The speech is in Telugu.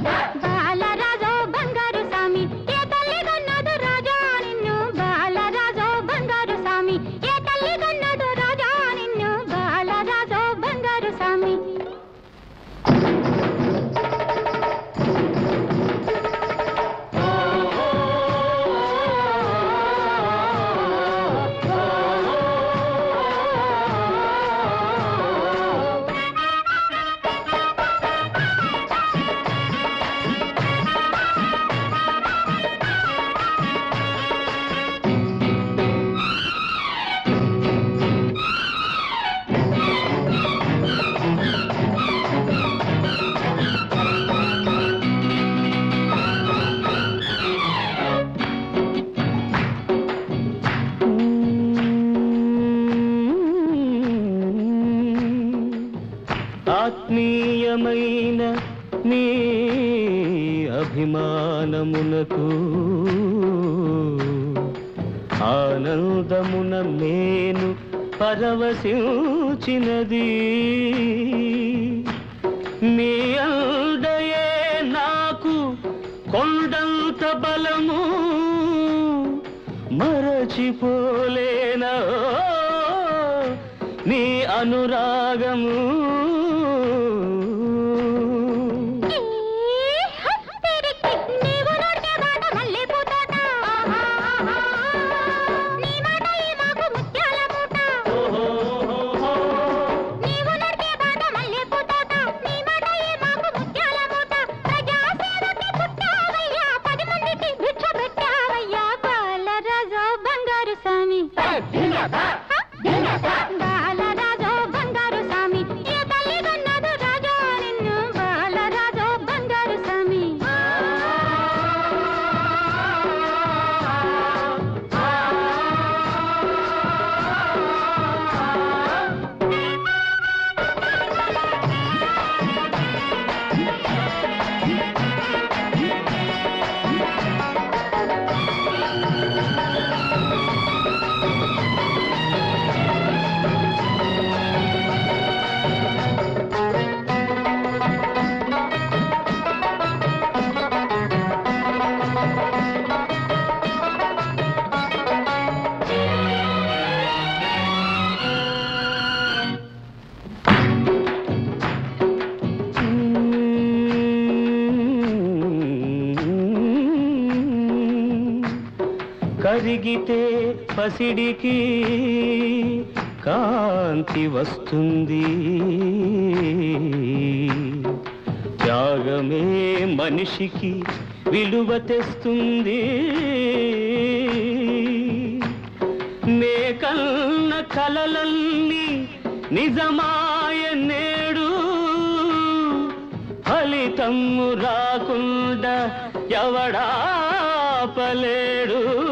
Yeah! ఆత్మీయమైన నీ అభిమానమునకు ఆనందమున నేను పరవశించినది. నీ అందయే నాకు కొండంత బలము మరచిపోలేనా నీ అనురాగము. కరిగితే పసిడికి కాంతి వస్తుంది. త్యాగమే మనిషికి విలువ తెస్తుంది. కన్న కలలన్నీ నిజమాయ నేడు. ఫలితము రాకుండా ఎవడాపలేడు